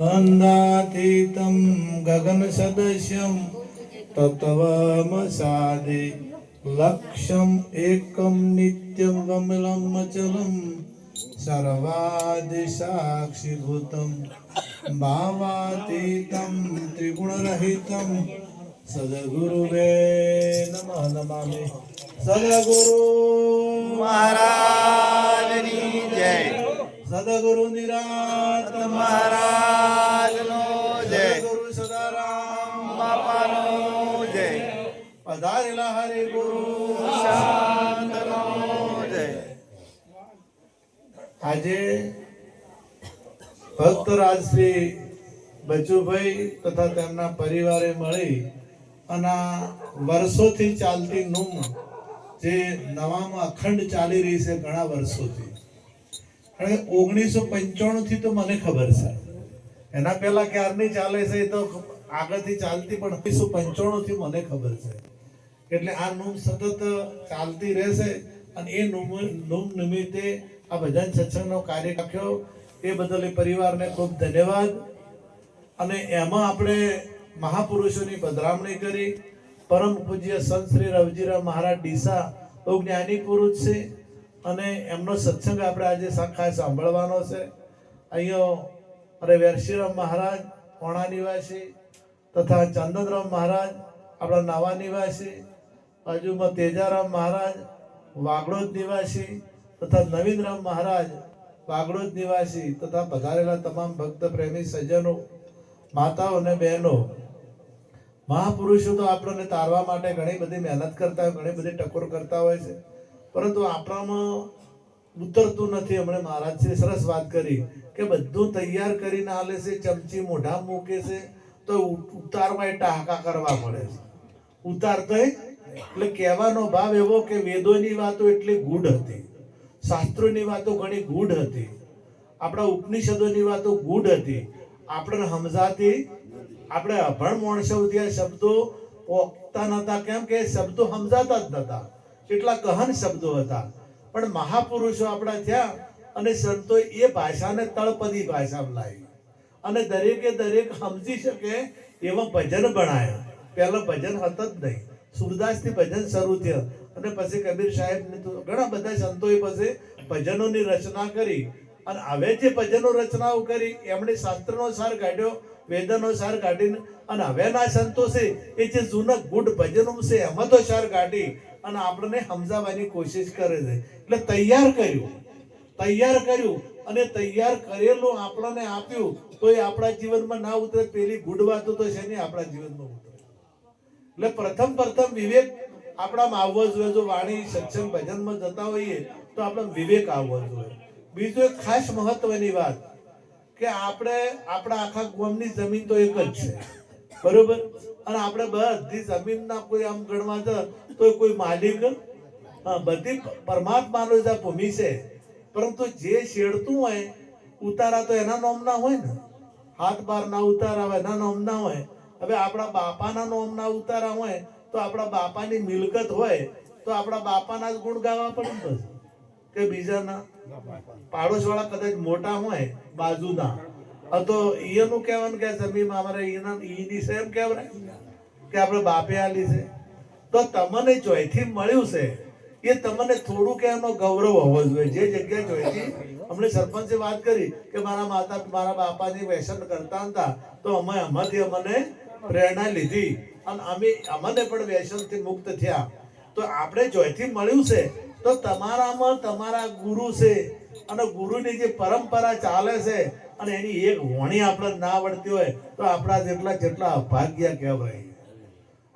गन्धातीतं गगनसदस्यं तत्त्वमसादे लक्ष्यम् एकं नित्यं कमलं अचलं सर्वादिसाक्षिभूतं भावातीतं त्रिगुणरहितं સદગુરુવે નમઃ નમામે સદગુરુ મહારાજની જય સદગુરુ નિરાત મહારાજનો જય ગુરુ સદારામ બાપાનો જય પધારેલા હરે ગુરુ શાંતનો જય આજે ભક્ત રાજશ્રી બચુભાઈ તથા તેમના પરિવારે મળી અને વર્ષોથી ચાલતી નુમ જે નવામાં અખંડ ચાલી રહી છે ઘણા વર્ષોથી. કે ઓગણીસો પંચાણુંથી તો મને ખબર છે. એના પહેલા ક્યારની ચાલે છે એ તો આગળથી ચાલતી પણ ઓગણીસો પંચાણુંથી મને ખબર છે. એટલે આ નુમ સતત ચાલતી રહેશે અને એ નુમ નુમ નિમિત્તે આ ભજન સત્સંગનો કાર્ય રાખ્યો. એ બદલ એ પરિવારને ખૂબ ધન્યવાદ. અને એમાં આપણે મહાપુરુષોની પધરામણી કરી. પરમ પૂજ્ય સંત શ્રી રવજીરામ મહારાજ ડીસા બહુ જ્ઞાની પુરુષ છે અને એમનો સત્સંગ આપણે આજે શાખા સાંભળવાનો છે. અહીંયા અરે વેરશીરામ મહારાજ ઓણા નિવાસી તથા ચંદનરામ મહારાજ, આપણા નવા નિવાસી, બાજુમાં તેજારામ મહારાજ, વાગડોદ નિવાસી તથા નવીનરામ મહારાજ, વાગડોદ નિવાસી તથા પધારેલા તમામ ભક્ત પ્રેમી સજ્જનો માતાઓ અને બહેનો મહાપુરુષો તો આપણને તારવા માટે ઘણી બધી મહેનત કરતા હોય, ઘણી બધી ટકોર કરતા હોય છે. પરંતુ આપણામાં ઉતરતું નથી. હમણે મહારાજશ્રી સરસ વાત કરી કે બધું તૈયાર કરીને હાલે છે, ચમચી મોઢા મૂકે છે, તો ઉતારમાં એ ટાંકા કરવા પડે છે. ઉતારતો એટલે કહેવાનો ભાવ એવો કે વેદોની વાતો એટલી ગૂઢ હતી. શાસ્ત્રોની વાતો ઘણી ગૂઢ હતી. આપણા ઉપનિષદોની વાતો ગૂઢ હતી. આપણે સમજાતી આપણે અભણ માણસો સુધી શબ્દો ઓકતા નતા કેમ કે શબ્દો સમજાતા જ નતા કેટલા ગહન શબ્દો હતા. પણ મહાપુરુષો આપણા થયા અને સંતો એ ભાષાને તળપદી ભાષામાં લાવી. અને દરેકે દરેક સમજી શકે એવા ભજન ભણાયા પહેલા ભજન હતા જ નહીં. સુરદાસથી ભજન શરૂ થયા. અને પછી કબીર સાહેબ ઘણા બધા સંતોએ પછી ભજનોની રચના કરી. અને હવે જે ભજનો રચનાઓ કરી, એમણે શાસ્ત્રનો સાર કાઢ્યો. વેદનો સાર કાઢીને, અને હવેના સંતો એ જે જૂના ગુડ ભજનો છે, એમાં તો સાર કાઢી અને આપણને સમજાવવાની કોશિશ કરે છે. એટલે તૈયાર કર્યું તૈયાર કર્યું, અને તૈયાર કરેલું આપણને આપ્યું, તો એ આપણા જીવનમાં ના ઉતરે, પેલી ગુડ વાતો તો છે નહીં આપણા જીવનમાં ઉતરે. એટલે પ્રથમ પ્રથમ વિવેક આપણામાં આવવો જોઈએ જો વાણી સત્સંગ ભજનમાં જતા હોઈએ, તો આપણે વિવેક આવવો જોઈએ. બીજું એક ખાસ મહત્વની વાત કે આપણે, આપણા આખા ગોમની જમીન તો એક જ છે. બરોબર? અને આપણે બધી જમીનના કોઈ આમ ગણવા જ તો કોઈ માલિક બધી પરમાત્માનો જ ભૂમિ છે. પરંતુ જે શેડતું હોય, ઉતારા તો એના નોમના હોય ને. હાથ બાર ના ઉતારા એના નોમના હોય. હવે આપણા બાપાના નોમના ઉતારા હોય, તો આપણા બાપાની મિલકત હોય, તો આપણા બાપાના જ ગુણ ગાવા પડે ને કે બીજાના? પાડોશ વાળા કદાચ મોટા હોય, બાજુના. તો ઈનું કહેવાનું કે જમીન અમારે ઈના ઈની છે એમ કહેવાય? કે આપણે બાપે આલી છે? તો તમને જોઈથી મળ્યું છે. એ તમને થોડુંક એનો ગૌરવ હોવો જોઈએ. જે જગ્યા જોઈતી અમને સરપંચે વાત કરી કે મારા માતા, મારા બાપાની વ્યસન કરતા હતા, તો અમે આમાંથી અમને પ્રેરણા લીધી. અને અમે, અમને પણ વ્યસનથી મુક્ત થયા. તો આપણે જોઈથી મળ્યું છે. તો તમારામાં તમારા ગુરુ છે. અને ગુરુની જે પરંપરા ચાલે છે, અને એની એક વણી આપણે ના આવડતી હોય, તો આપણા જેટલા જેટલા અભાગ્ય કહેવાય.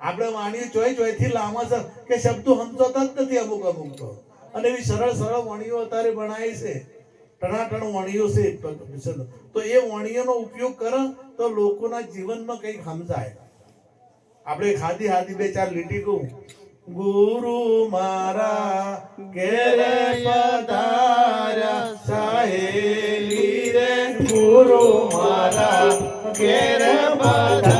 આપણે વાણીઓ ચોય ચોયથી લાંબા છે કે શબ્દો સમજોતા જ નથી અમુક અમુક તો. અને એવી સરળ સરળ વણીઓ અત્યારે ભણાય છે. ટણાટણ વણીઓ છે તો એ વણીઓનો ઉપયોગ કરો, તો લોકોના જીવનમાં કંઈક સમજાય. આપણે ખાધી ખાધી બે ચાર લીટી કહું. ગુરુ મારા ઘેરે પધાર્યા સહેલી રે. ગુરુ મારા ઘેર પધાર્યા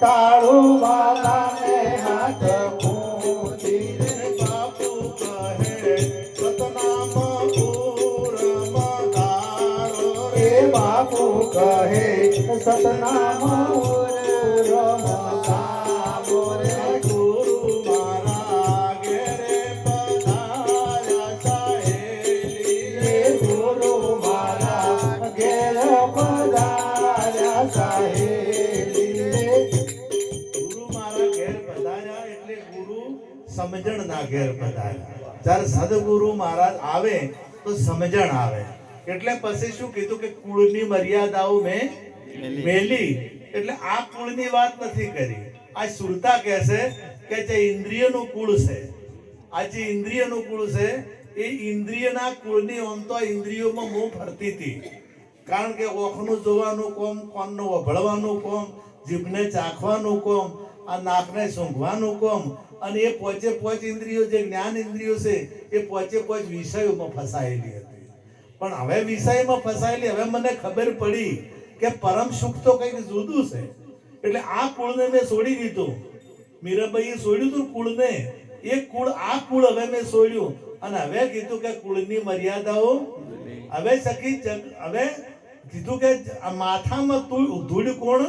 તાળું વાલાને હાથ પૂજી રે બાપુ કહે સતનામ પૂરમાં ગારો એ બાપુ કહે સતનામ સમજણના ઘેર પધાર્યા જ્યારે સદગુરુ મહારાજ આવે તો સમજણ આવે. એટલે પછી શું કીધું કે કુળની મર્યાદાઓ મેં મેલી. એટલે આ કુળની વાત નથી કરી. આ સુરતા કહે છે કે જે ઇન્દ્રિયનું કુળ છે. આ જે ઇન્દ્રિયનું કુળ છે એ ઇન્દ્રિયના કુળની આમ તો ઇન્દ્રિયોમાં મોં ફરતી હતી. કારણ કે ઓખનું જોવાનું કોમ કોનનું વભળવાનું કોમ જીભને ચાખવાનું કોમ આ નાકને સૂંઘવાનું કોમ અને એ પોચે પોચ ઇન્દ્રિયો જે જ્ઞાન ઇન્દ્રિયો છે એ પોચે પોચ વિષયોમાં ફસાયેલી હતી. પણ હવે વિષયમાં ફસાયેલી હવે મને ખબર પડી કે પરમ સુખ તો કંઈક જુદું છે. એટલે આ કુળને મેં છોડી દીધું. મીરાબાઈએ છોડ્યું હતું કુળને. એ કુળ આ કુળ હવે મેં છોડ્યું. અને હવે કીધું કે કુળની મર્યાદાઓ હવે સખી હવે કીધું કે આ માથામાં તું ધૂળ કોણ?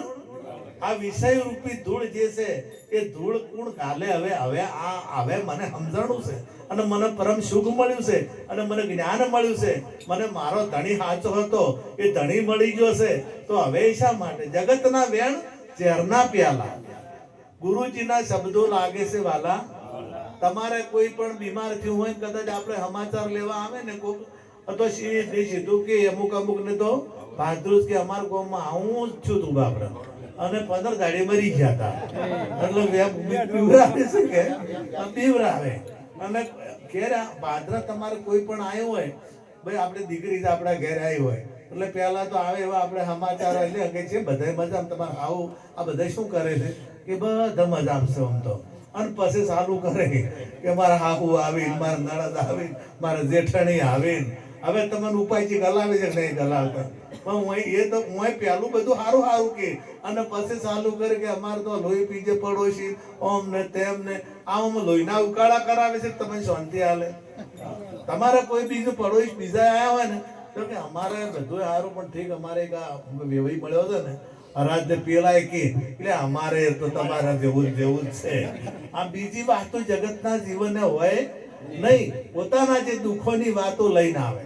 આ વિષય રૂપી ધૂળ જે છે, એ ધૂળ કુણ કાલે હવે હવે આ, હવે મને સમજણું છે. અને મને પરમ સુખ મળ્યું છે, અને મને જ્ઞાન મળ્યું છે. મને મારો ધણી સાચો હતો, એ ધણી મળી ગયો છે. તો હવે શા માટે? જગતના વેણ ઝેરના પ્યાલા. ગુરુજીના શબ્દો લાગે છે, વાલા. તમારે કોઈ પણ બીમાર થયું હોય કદાચ આપણે સમાચાર લેવા આવે ને કોક, તો સીધું કે અમુક અમુક ને તો ભાદ્રુજ કે અમારા ગામમાં આવું જ છું તું બાપરા. અને પંદર દાડે મરી ગયા હતા. એટલે પીવરાવે છે કે? પીવરાવે અને ઘેર બાદરા તમારે કોઈ પણ આવ્યો હોય, ભાઈ આપણે દીકરી જ આપણા ઘેર આવી હોય. એટલે પહેલા તો આવે એવા આપણે સમાચાર એટલે કે છે બધા મજા તમારે આવું, આ બધા શું કરે છે? કે બધા મજા આવશે આમ તો. અને પછી ચાલુ કરે કે મારા હાહુ આવીને, મારા નણદ આવીને, મારા જેઠાણી આવીને હવે તમને ઉપાયથી ગલાવે છે નહીં ગલાવતા? પણ હું એ તો હું પહેલું બધું સારું સારું કે. અને પછી ચાલુ કરે કે અમારે તો લોહી પીજે પડોશી ઓમ ને તેમ ને આમ લોહીના ઉકાળા કરાવે છે તમે શાંતિ હાલે તમારે કોઈ બીજું પડોશી બીજા આયા હોય ને, તો કે અમારે બધું સારું પણ ઠીક, અમારે એક વેવાઈ મળ્યો હતો ને અરાજ પેલા કે, એટલે અમારે તો તમારા જેવું જેવું જ છે. આ બીજી વાતો જગતના જીવને હોય નહીં, પોતાના જે દુઃખોની વાતો લઈને આવે.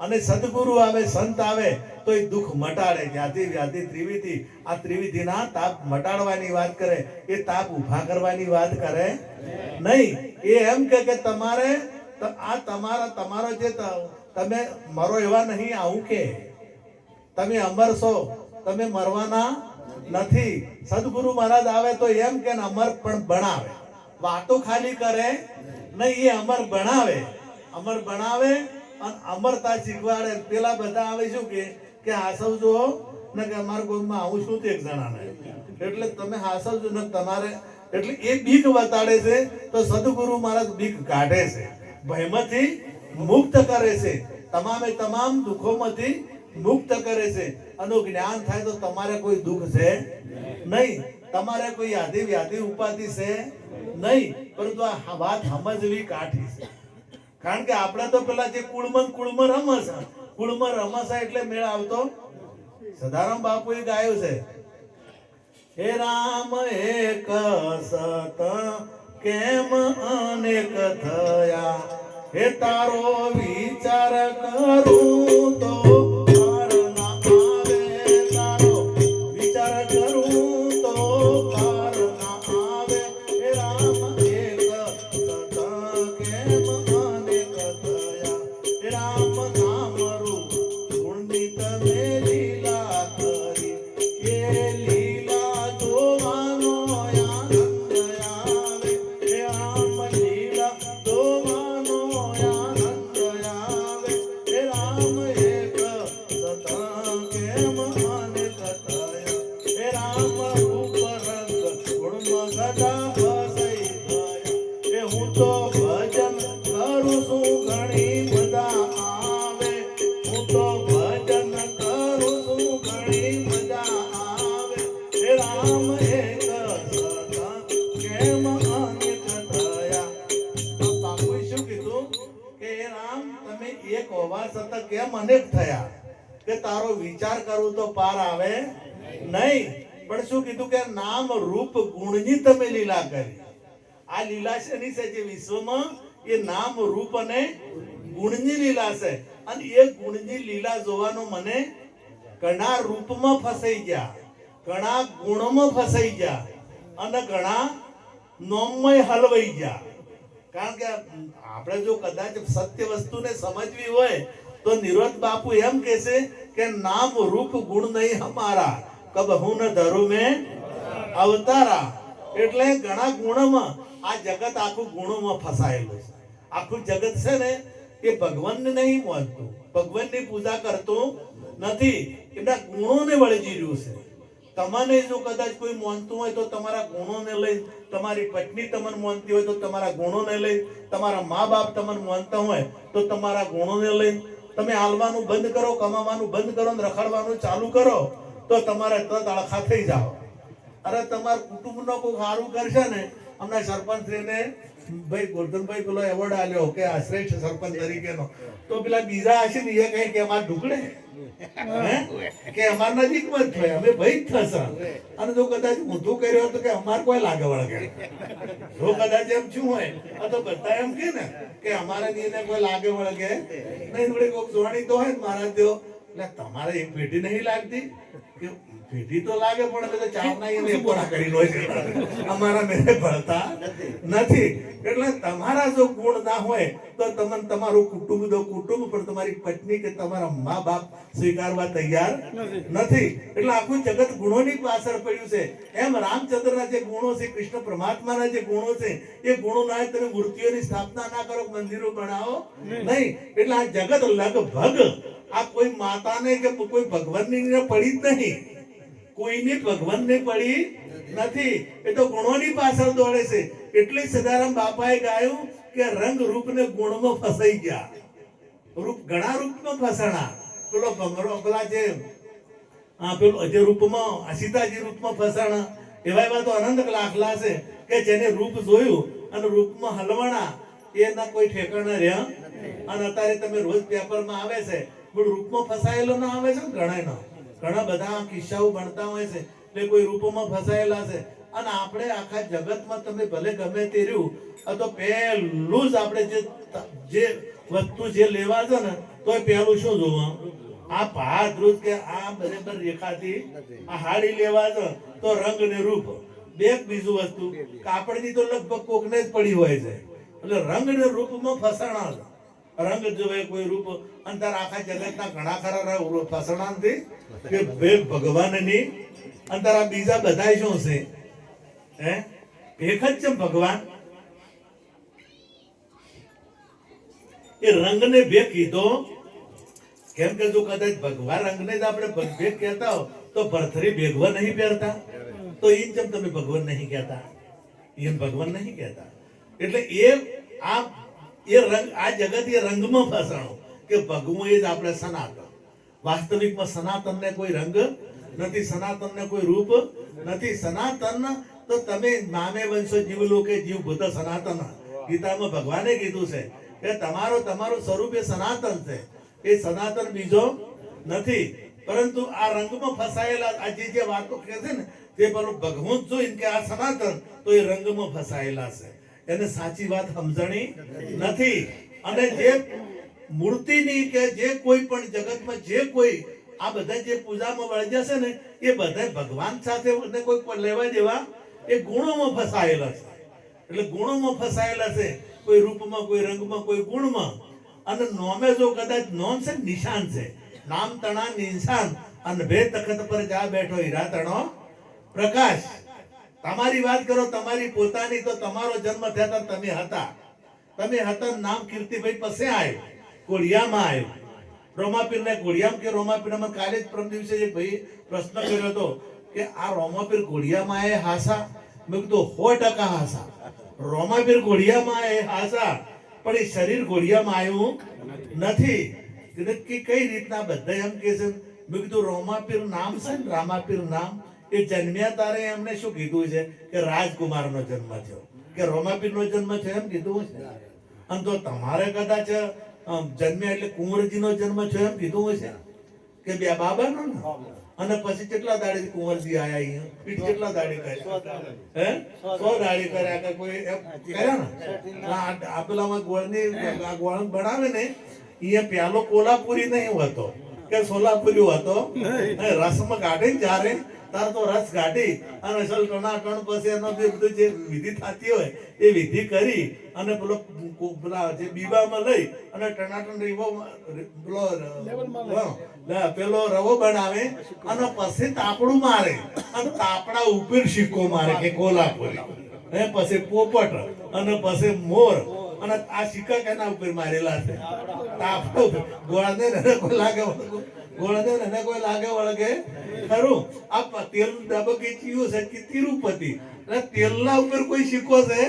અને સદગુરુ આવે, સંત આવે, તો એ દુઃખ મટાડે. જ્ઞાતિ વ્યાધિ, ત્રિવિધિ. આ ત્રિવિધિના તાપ મટાડવાની વાત કરે, એ તાપ ઊભા કરવાની વાત કરે નહીં. એ એમ કે તમારે આ તમારા, તમારો જે તમે મરો એવા નહીં, આવું કે. તમે અમર છો, તમે મરવાના નથી. સદગુરુ મહારાજ આવે તો એમ કે અમર પણ બનાવે. વાતો ખાલી કરે નહીં, એ અમર બનાવે અમર બનાવે અને અમરતા શીખવાડે. પેલા બધા આવે શું કે કે હાસવ જો ને કે અમારા ગોમમાં આવું શું એક જણાને? એટલે તમે હાસવજો ને તમારે, એટલે એ બીક બતાડે છે, તો સદગુરુ મહારાજ બીક કાઢે છે. ભયમાંથી મુક્ત કરે છે. તમામે તમામ દુઃખોમાંથી મુક્ત કરે છે. આનું જ્ઞાન થાય તો તમારે કોઈ દુઃખ છે નહીં. તમારે કોઈ યાદી વ્યાધિ ઉપાધિ છે? નહીં, પરંતુ આ વાત સમજવી કાઠી છે. કારણ કે આપણે તો પેલા જે કુળમન કુળમાં રમસ કુળમાં રમસા એટલે મેળ આવતો સદારામ બાપુએ ગાયું છે. હે રામ એક સત કેમ અનેક થયા? હે તારો વિચાર કરું નહીં, પણ શું કીધું કે નામ રૂપ ગુણની તમે લીલા કરી. આ લીલા શેની છે જે વિશ્વમાં એ નામ રૂપ અને ગુણની લીલા છે. અને એ ગુણની લીલા જોવાનો મને ઘણા રૂપમાં ફસાઈ ગયા, ઘણા ગુણમાં ફસાઈ ગયા અને ઘણા નોમય હલવાઈ ગયા. કારણ કે આપણે જો કદાચ સત્ય વસ્તુને સમજવી હોય તો નિરોધ બાપુ એમ કહે કે નામ રૂપ ગુણ નહીં હમારા કબ હું ન ધરું મેં અવતારા. એટલે ઘણા ગુણોમાં આ જગત આખું ગુણોમાં ફસાયેલું છે. આખું જગત છે ને, એ ભગવાનને નહીં માનતું. ભગવાનની પૂજા કરતું નથી. એમના ગુણોને વળગી રહ્યું છે. તમને જો કદાચ કોઈ માનતું હોય તો તમારા ગુણોને લઈ, તમારી પત્ની તમને માનતી હોય તો તમારા ગુણોને લઈ, તમારા મા બાપ તમને માનતા હોય તો તમારા ગુણોને લઈ. તમે હાલવાનું બંધ કરો, કમાવાનું બંધ કરો ને રખડવાનું ચાલુ કરો. તો તમારે તરત અળખા થઈ જાઓ. અરે તમારા કુટુંબનો કોઈ સારું કરશે ને, અમને સરપંચશ્રીને ભાઈ ગોરધનભાઈ પેલો એવોર્ડ આલ્યો કે આ શ્રેષ્ઠ સરપંચ તરીકેનો. તો પેલા બીજા હશે ને, એ કહે કે અમાર ઢુકડે. કે અમાર નજીકમાં જ થાય અમે ભાઈ જ થશે. અને જો કદાચ ઊંધું કર્યો તો કે અમાર કોઈ લાગે વળગે જો કદાચ એમ શું હોય તો બધા એમ કે ને, કે અમારે એને કોઈ લાગે વળગે નહીં થોડી કોઈક જોણી તો હોય ને મારા દેવ એટલે તમારે એક પેઢી નહીં લાગતી. પેઢી તો લાગે પણ એને અમારા મેરે ભળતા નથી. એટલે તમારા જો ગુણ ના હોય તો તમને તમારું કુટુંબ તો કુટુંબ પણ તમારી પત્ની કે તમારા મા બાપ સ્વીકારવા તૈયાર નથી. એટલે આખું જગત ગુણોની પાછળ પડ્યું છે. એમ રામચંદ્રના જે ગુણો છે કૃષ્ણ પરમાત્માના જે ગુણો છે એ ગુણો ના હોય તમે મૂર્તિઓની સ્થાપના ના કરો મંદિરો બનાવો નહીં. એટલે આ જગત લગભગ આ કોઈ માતાને કે કોઈ ભગવાનની પડી જ નહીં. કોઈને ભગવાનને પડી નથી. એ તો ગુણોની પાછળ દોડે છે. એટલે સદારામ બાપાએ ગાયું કે રંગ રૂપ ગુણમાં ફસાઈ ગયા. રૂપ ઘણા રૂપમાં ફસાણા. પેલો ભમરો પેલા જે આ પેલો જે રૂપમાં સીતાજી રૂપમાં ફસાણા. એવા એવા તો અનંત લાખલા છે કે જેને રૂપ જોયું અને રૂપમાં હલવાણા. એના કોઈ ઠેકાણા રહ્યા અને અત્યારે તમે રોજ પેપરમાં આવે છે રૂપમાં ફસાયેલો ના આવે છે ઘણા ના ઘણા બધા કિસ્સાઓ બનતા હોય છે એટલે કોઈ રૂપોમાં ફસાયેલા છે. અને આપણે આખા જગતમાં તમે ભલે ગમે તે રહ્યું તો પહેલું જ આપણે જે જે વસ્તુ જે લેવા છે ને તો એ પહેલું શું જોવા? આ ભાત રૂપ કે આ બરાબર રેખાથી આ હાડી લેવા છે, તો રંગ ને રૂપ. બે બીજું વસ્તુ, કાપડની તો લગભગ કોકને જ પડી હોય છે. એટલે રંગ ને રૂપમાં ફસાણા રંગ જોવે કોઈ રૂપ. અંતર આખા જગતના ઘણા ખરા ર- કે બે ભગવાનની. અંતર આ બીજા બધા શું છે? હે? એક જ છે ભગવાન? એ રંગને બે કીધો. કેમ કે જો કદાચ ભગવાન રંગને જ આપણે ભ- ભેગ કહેતા હો, તો ભરથરી ભેગવા નહીં પહેરતા. તો એ જેમ તમે ભગવાન નહીં કહેતા. એમ ભગવાન નહીં કહેતા. એટલે એ આ એ રંગ, આ જગત એ રંગમાં ફસાણો કે ભગવું એ જ આપણે સનાતન. વાસ્તવિકમાં સનાતનને કોઈ રંગ નથી, સનાતનને કોઈ રૂપ નથી. સનાતન તો તમે નામે વંશો જીવ લોકે જીવ ભૂત સનાતન. ગીતામાં ભગવાને કીધું છે કે તમારો તમારો સ્વરૂપ એ સનાતન છે. એ સનાતન બીજો નથી. પરંતુ આ રંગમાં ફસાયેલા, આ જે જે વાતો કહે છે ને તે પેલું ભગવું જ જોઈને કે આ સનાતન, તો એ રંગમાં ફસાયેલા છે. એને સાચી વાત સમજણી નથી. અને જે મૂર્તિની કે જે કોઈ પણ જગતમાં જે કોઈ આ બધા જે પૂજામાં વળગ્યા છે ને, એ બધા ભગવાન સાથે કોઈ લેવા દેવા, એ ગુણોમાં ફસાયેલા છે. એટલે ગુણોમાં ફસાયેલા છે, કોઈ રૂપમાં, કોઈ રંગમાં, કોઈ ગુણમાં. અને નોમે જો કદાચ નોમ છે, નિશાન છે. નામ તણા નિશાન. અને ભે તખત પર જા બેઠો હીરા તણો પ્રકાશ. તમારી વાત કરો, તમારી પોતાની તો તમારો જન્મ થયા તમે હતા. તમે હતા નામ કીર્તિભાઈ પાસે આવ્યો કોળિયામાં આવ્યો રોમાપીર ને કોળિયામ કે રોમાપીરમાં કાલે જ પ્રમ દિવસે એક ભાઈ પ્રશ્ન કર્યો હતો કે, આ રોમાપીર કોળિયામાં એ હાસા? મેં કીધું સો ટકા હાસા. રોમાપીર કોળિયામાં એ હાસા, પણ એ શરીર કોળિયામાં આવ્યું નથી. એટલે કે કઈ રીતના બધા એમ કે છે? મેં કીધું, રોમાપીર નામ છે ને રામાપીર નામ. એ જન્મ્યા તારે એમને શું કીધું છે કે રાજકુમારનો જન્મ થયો. કે રોમાપીરનો જન્મ થયો એમ કીધું છે. અને તો તમારે કદાચ જન્મ્યા એટલે કુંવરજીનો જન્મ થયો એમ કીધું હશે કે બે બાબાનો ને? અને પછી કેટલા દાડે કુંવરજી આયા અહીંયા? પીઠ કેટલા દાડે કર્યા? હે? સો દાડે કર્યા કે કોઈ કર્યા ને? આ આ પેલામાં ગોળની ગોળ બનાવે ને અહીંયા પેલો કોલ્હાપુરી નહીં હોતો. કે સોલાપુરી હતો. રસમાં કાઢે ને જ્યારે તાર તો રસ ગાઢી અને અસલ ટણાટણ પછી એનો જે બધું જે વિધિ થતી હોય એ વિધિ કરી અને પેલો પેલા જે બીબામાં લઈ અને ટણાટણ રીવો પેલો પેલો રવો બનાવે અને પછી તાપડું મારે અને તાપડા ઉપર સિક્કો મારે કે કોલ્હાપુરી. હે પછી પોપટ અને પછી મોર અને આ સિક્કા કેના ઉપર મારેલા છે? તાપડો ગોળને ને કોઈ લાગે. ગોળને ને કોઈ લાગે વળગે? ખરું? આ તેલ ડબકી ચિયું છે કે તિરુપતિ? એટલે તેલના ઉપર કોઈ સિક્કો છે?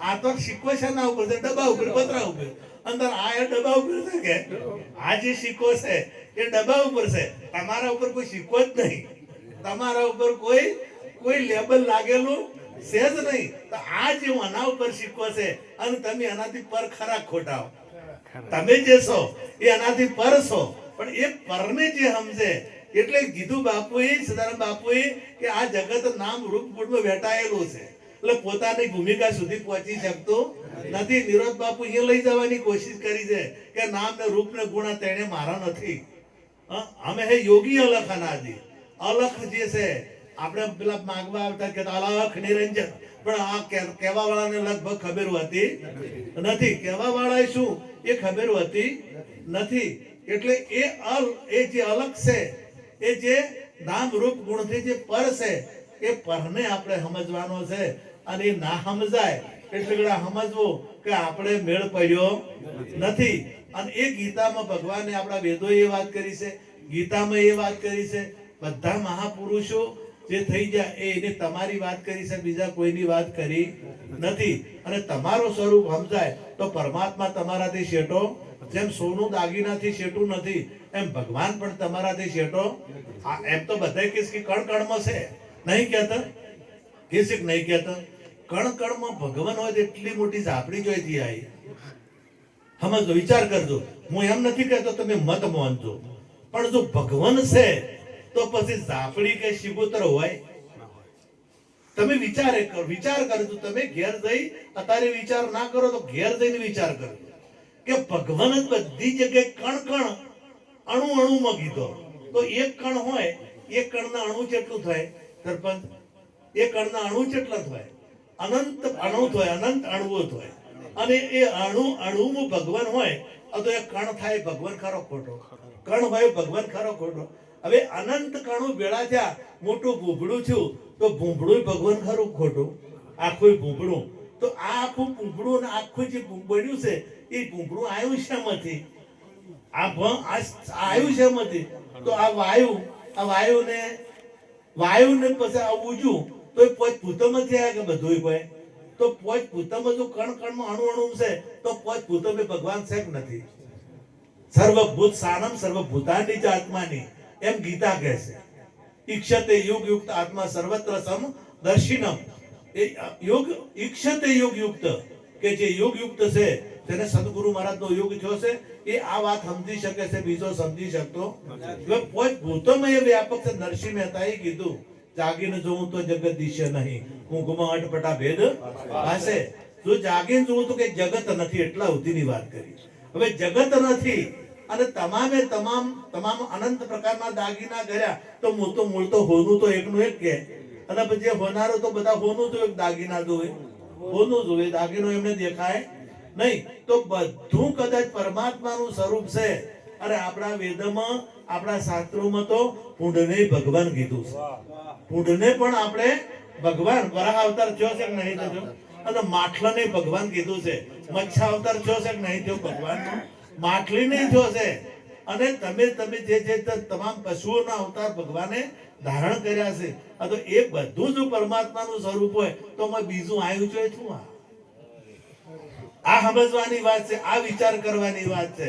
આ તો સિક્કો છે ના ઉપર છે? ડબ્બા ઉપર પતરા ઉપર. અંદર આ એ ડબ્બા ઉપર છે કે? આ જે સિક્કો છે એ ડબ્બા ઉપર છે. તમારા ઉપર કોઈ સિક્કો જ નહીં. તમારા ઉપર કોઈ કોઈ લેબલ લાગેલું છે જ નહીં. તો આ જે આના ઉપર સિક્કો છે અને તમે એનાથી પર ખરા ખોટા તમે જે છો એ એનાથી પર છો. પણ એ પરને જે સમજે એટલે કીધું બાપુએ સદારામ બાપુએ કે આ જગત નામ રૂપ ગુણમાં વેટાયેલું છે. એટલે પોતાની ભૂમિકા સુધી પહોંચી શકતો નથી. નિરોધ બાપુ અહીંયા લઈ જવાની કોશિશ કરી છે કે નામ ને રૂપ ને ગુણ તેને મારા નથી. અમે હે યોગી અલખ અનાજી અલખ જે છે, આપણે પેલા માગવા આવતા કે અલખ નિરંજન. પણ આ કહેવા વાળાને લગભગ ખબર હતી નથી. કહેવા વાળા શું? એ ખબર હતી નથી. એટલે એ અલ, એ જે અલગ છે એ જે નામ રૂપ ગુણથી જે પર છે, એ પરને આપણે સમજવાનો છે. અને એ ના સમજાય એટલે ગળા સમજવું કે આપણે મેળ પડ્યો નથી. અને એ ગીતામાં ભગવાને આપણા વેદોએ એ વાત કરી છે, ગીતામાં એ વાત કરી છે. બધા મહાપુરુષો જે થઈ જાય એ એને તમારી વાત કરી છે, બીજા કોઈની વાત કરી નથી. અને તમારું સ્વરૂપ સમજાય, તો પરમાત્મા તમારાથી શેટો જેમ સોનું દાગીનાથી શેટું નથી, એમ ભગવાન પણ તમારાથી શેટો એમ તો બધા કીસ કે કણ કણમાં છે. નહીં કહેતા? કીસિક નહીં કહેતા? કણ કણમાં ભગવાન હોય એટલી મોટી ઝાપડી જોઈતી આવી? સમજો વિચાર કરજો. હું એમ નથી કહેતો તમે મત માનજો. પણ જો ભગવાન છે, તો પછી ઝાપડી કે શિગોતર હોય? તમે વિચારે વિચાર કરજો. તમે ઘેર જઈ, અત્યારે વિચાર ના કરો તો ઘેર જઈને વિચાર કરજો. કે ભગવાન બધી જગ્યાએ કણ કણ અણુ અણુમાં કીધો. તો એક કણ હોય, એક કણના અણુ કેટલું થાય, સરપંચ એ કણના અણુ કેટલા થાય, અનંત અણુ થાય, અનંત અણુઓ થાય. અને એ અણુ અણુમાં ભગવાન હોય તો એ કણ થાય, ભગવાન ખરો ખોટો. કણ હોય, ભગવાન ખરો ખોટો. હવે અનંત કણું ભેળા થયા, મોટું ભૂંભળું થયું, તો ભૂંભળું ભગવાન ખરું ખોટું. આખું ભૂંભળું. તો આ આખું ભૂંભળું અને આખું જે બન્યું છે એ ઘૂંઘરું આવ્યું શેમાંથી આ ભંગ આવ્યું શેમાંથી તો આ વાયુ, આ વાયુને વાયુને પછી આ ઉજું તો એ પોચ ભૂતમાં થયા કે બધું ભાઈ તો પોચ ભૂતમાં જો કણ કણમાં અણુ અણુ છે, તો પોચ ભૂતમાં ભગવાન છે નથી? સર્વભૂત સાનમ, સર્વભૂતાની જ આત્માની. એમ ગીતા કહે છે. ઈક્ષતે યુગ યુક્ત આત્મા સર્વત્ર સમ દર્શિનમ. એ, યુગ, ઈક્ષતે યુગ યુક્ત. કે જે યુગ યુક્ત છે, તેને સદગુરુ મહારાજનો યુગ છે, એ આ વાત સમજી શકે છે, બીજો સમજી શકતો કોઈ ભૂતમય વ્યાપક છે, નરસિંહ મહેતાએ કીધું, જાગીને જોઉં તો જગત દિશે નહીં. કુંકુમા અટપટા ભેદ પાસે જો જાગીને જોઉં તો કે જગત નથી, એટલા સુધીની વાત કરી. હવે જગત નથી, અને તમામે તમામ તમામ અનંત પ્રકારના દાગીના કર્યા, તો મૂળ તો મૂળ તો હોનું તો એકનું એક કે. અને પછી હોનારો તો બધા હોનું તો એક દાગીના જોવે હોનું જોવે, દાગીનો એમને દેખાય નહીં. તો બધું કદાચ પરમાત્માનું સ્વરૂપ છે. અરે આપણા વેદમાં, આપણા શાસ્ત્રોમાં તો પુંડને ભગવાન કીધું છે. પુંડને પણ આપણે ભગવાન, વરાહ અવતાર થયો છે કે નહીં થયો? અને માછલાને ભગવાન કીધું છે. મચ્છા અવતાર થયો છે કે નહીં થયો ભગવાન? માછલી નહીં થયો છે. અને તમે તમે જે જે તમામ પશુઓના અવતાર ભગવાને ધારણ કર્યા છે. તો એ બધું જો પરમાત્માનું સ્વરૂપ હોય તો અમે બીજું આવ્યું છે શું આ? આ સમજવાની વાત છે, આ વિચાર કરવાની વાત છે.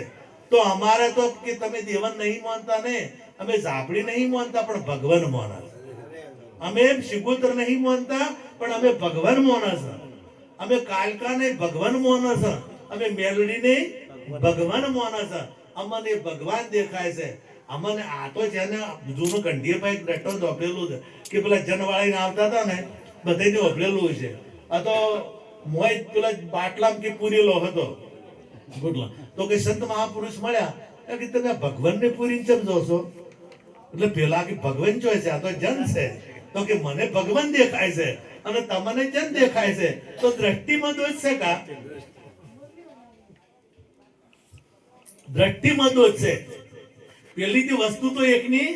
તો અમારે તો કે તમે દેવન નહીં માનતા ને, અમે ઝાપડી નહીં માનતા, પણ ભગવાન માના. અમે શિગોતર નહીં માનતા, પણ અમે ભગવાન માના છે અમે કાલકાને ભગવાન માના છે અમે મેલડીને ભગવાન માના છે અમને ભગવાન દેખાય છે. અમને આ તો જેને જૂનું કંઢીએ ભાઈ રટો ધોપેલું છે, કે પેલા જનવાળીને આવતા હતા ને બધાને ઓભળેલું છે. આ તો મોય પેલા બાટલામ કે પૂરેલો હતો. ગુડલા તો કે સંત મહાપુરુષ મળ્યા કે તમે ભગવાનને પૂરી ચમ જોશો એટલે પેલા કે ભગવાન જોઈ છે, આ તો જન છે. તો કે મને ભગવાન દેખાય છે અને તમને જન દેખાય છે. તો દ્રષ્ટિમાં દોષ છે કા? દ્રષ્ટિમાં દોષ છે. પેલી જે વસ્તુ તો એકની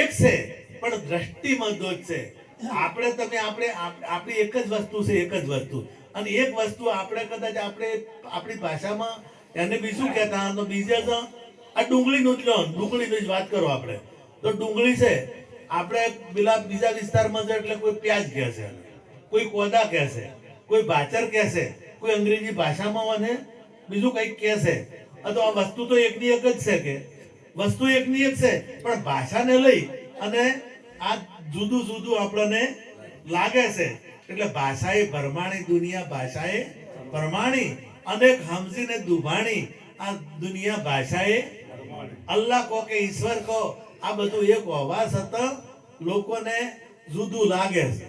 એક છે, પણ દ્રષ્ટિમાં દોષ છે. આપણે તમે આપણે આપણી એક જ વસ્તુ છે, એક જ વસ્તુ. અને એક વસ્તુ આપણે કદાચ આપણે આપણી ભાષામાં, એને બીજું કહેતા તો બીજે તો આ ડુંગળીનું જ લો, ડુંગળીની જ વાત કરો આપણે. તો ડુંગળી છે, આપણે પેલા બીજા વિસ્તારમાં છે એટલે કોઈ પ્યાજ કહે છે કોઈ કોદા કહે છે. કોઈ ભાચર કહે છે. કોઈ અંગ્રેજી ભાષામાં મને બીજું કંઈક કહે છે. તો આ વસ્તુ તો એકની એક જ છે કે વસ્તુ એકની એક છે, પણ ભાષાને લઈ અને આ જુદું જુદું આપણને લાગે છે. એટલે ભાષાએ ભરમાણી, દુનિયા ભાષાએ પરમાણી અનેક સમજીને દુભાણી, આ દુનિયા ભાષાએ અલ્લાહ કહો કે ઈશ્વર કહો, આ બધું એક હોવા છતાં લોકોને જુદું લાગે છે.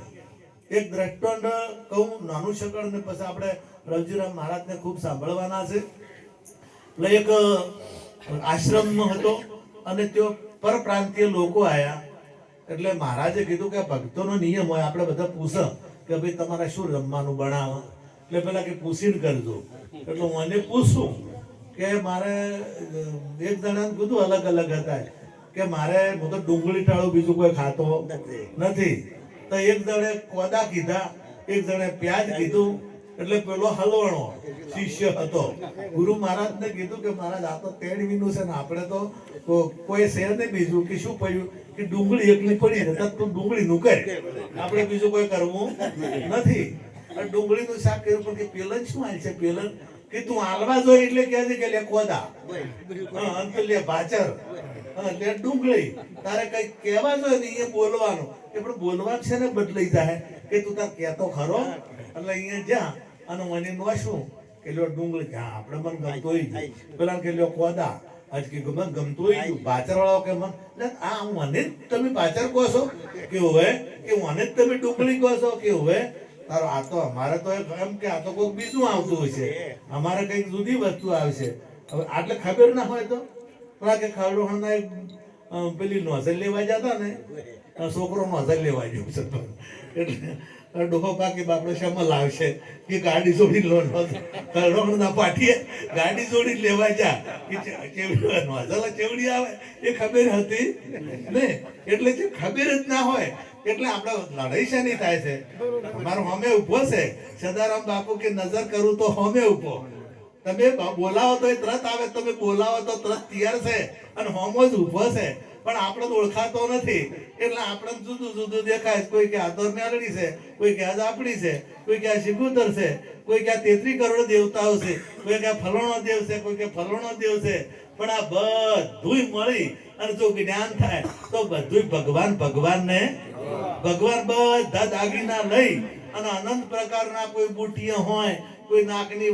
એક દ્રષ્ટાંત કહું, નાનું શકળ ને પછી આપણે રવજીરામ મહારાજને ખૂબ સાંભળવાના છે. એટલે એક આશ્રમ હતો અને તેઓ પરપ્રાંતીય લોકો આવ્યા એટલે મહારાજે કીધું કે ભક્તોનો નિયમ હોય આપણે બધા પૂછો કે ભાઈ તમારે શું રમવાનું બનાવો એટલે પેલા કે પૂછીને કરજો. એટલે હું એને પૂછું કે મારે એક જણાને કીધું અલગ અલગ હતા. કે મારે હું તો ડુંગળી ટાળું બીજું કોઈ ખાતો નથી. તો એક જણે કોદા કીધા એક જણે પ્યાજ કીધું એટલે પેલો હલવણો શિષ્ય હતો. ગુરુ મહારાજને કીધું કે મહારાજ, આ તો તેડ વીનું છે ને આપણે તો કોઈ શેર નહીં બીજું કે શું પડ્યું? કે ડુંગળી એકલી પડી ને તું ડુંગળી નું કર. આપણે બીજું કોઈ કરવું નથી. અને ડુંગળીનું શાક કર્યું પણ કે પેલન શું હાલ છે? પેલન કે તું હાલવા જોઈએ એટલે કહે છે કે લે કોદા અંત લે ભાચર. લે ડુંગળી. તારે કઈ કહેવા જોઈએ ને એ બોલવાનું. એ પણ બોલવા છે ને બદલાઈ જાય. કે તું તાર કહેતો ખરો? એટલે અહીંયા જા. અને મને શું? કે લ્યો ડુંગળી હા આપણે મને ગમતો હોય ગયું. પેલા કે લ્યો કોદા. આજ કે મને ગમતો હોય ગયું ભાચર વાળો કે મને આ મને તમે પાછળ કહો છો? કે હવે કે મને જ તમે ડુંગળી કહો છો? કે હવે? તારો આ તો અમારે તો એમ કે આ તો કોઈક બીજું આવતું હોય છે. અમારે કંઈક જુદી વસ્તુ આવશે હવે આટલે ખબર ના હોય તો? પેલા કે ખાડો હમણાં એક પેલી નોઝલ લેવા જતા ને છોકરો નોઝલ લેવા જેવું છે. એટલે ડોહો પાકે બાપડો શામાં લાવશે? કે ગાડી જોડી લો ના પાટીએ ગાડી જોડી લેવા જા. કે ચેવડી નોઝલ ચેવડી આવે, એ ખબર હતી? ને? એટલે જે ખબર જ ના હોય, એટલે આપણે લડાઈ શેની થાય છે? મારો હોમે ઊભો છે. સદારામ બાપુ કે નજર કરું તો હોમે ઊભો તમે બોલાવો તો તરત આવે, તમે બોલાવો તો તરત તૈયાર છે. અને હોમો જ ઊભો છે. પણ આપણે ઓળખાતો નથી. એટલે આપણે જુદું જુદું દેખાય કોઈ કે આ તો છે, કોઈ કે આ આપણી છે, કોઈ કે આ શિગુતર છે, કોઈ કે આ તેત્રી કરોડ દેવતાઓ છે, કોઈ કે આ દેવ છે, કોઈ કે ફલાણો દેવ છે. પણ આ બધું મળી અને જો જ્ઞાન થાય, તો બધું ભગવાન ભગવાનને ભગવાન બધા દાગીના લઈ અને અનંત પ્રકારના કોઈ બુટિયા હોય, કોઈ નાકની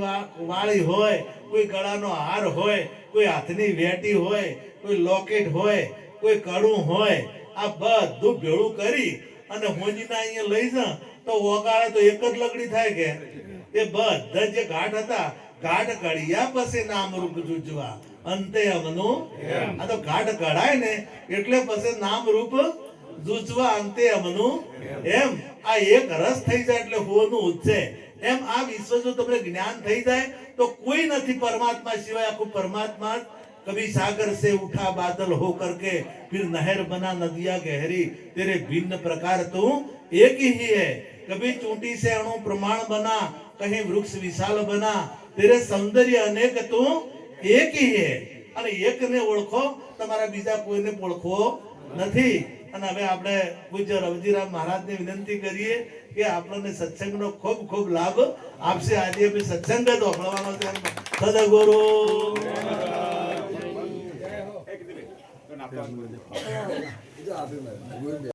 વાળી હોય, કોઈ ગળાનો હાર હોય, કોઈ હાથની વેટી હોય, કોઈ લોકેટ હોય કોઈ કડું હોય આ બધું ભેળું કરી અને હોજીના અહીંયા લઈ જા તો વગાડે તો એક જ લગડી થાય કે? એ બધા જે ઘાટ હતા ઘાટ કડિયા પછી નામ રૂપ જુજવા. અંતે અમનું આ તો ઘાટ કઢાય ને એટલે પછી નામ રૂપ જુજવા અંતે અમનું એમ. આ એક રસ થઈ જાય એટલે હોનું ઉચ્ચે એમ આ વિશ્વ જો તમને જ્ઞાન થઈ જાય તો કોઈ નથી પરમાત્મા સિવાય આખું પરમાત્મા જ कभी सागर से उठा बादल हो करके फिर नहर बना नदियां गहरी तेरे भिन्न प्रकार तू एक ही है कभी चूंटी से अणु प्रमाण बना कहीं वृक्ष विशाल बना तेरे सौंदर्य अनेक તું એક ही है અને એકને ઓળખો તમારા બીજા કોઈને ઓળખવો નથી અને હવે આપણે પૂજ્ય રવજીરામ મહારાજને વિનંતી કરીએ કે આપણને સત્સંગનો ખૂબ ખૂબ લાભ આપશે આજે અમે સત્સંગ જ ઓફળવાનો છે સદગુરુ 앞에 한 건데. 이제 아들 말.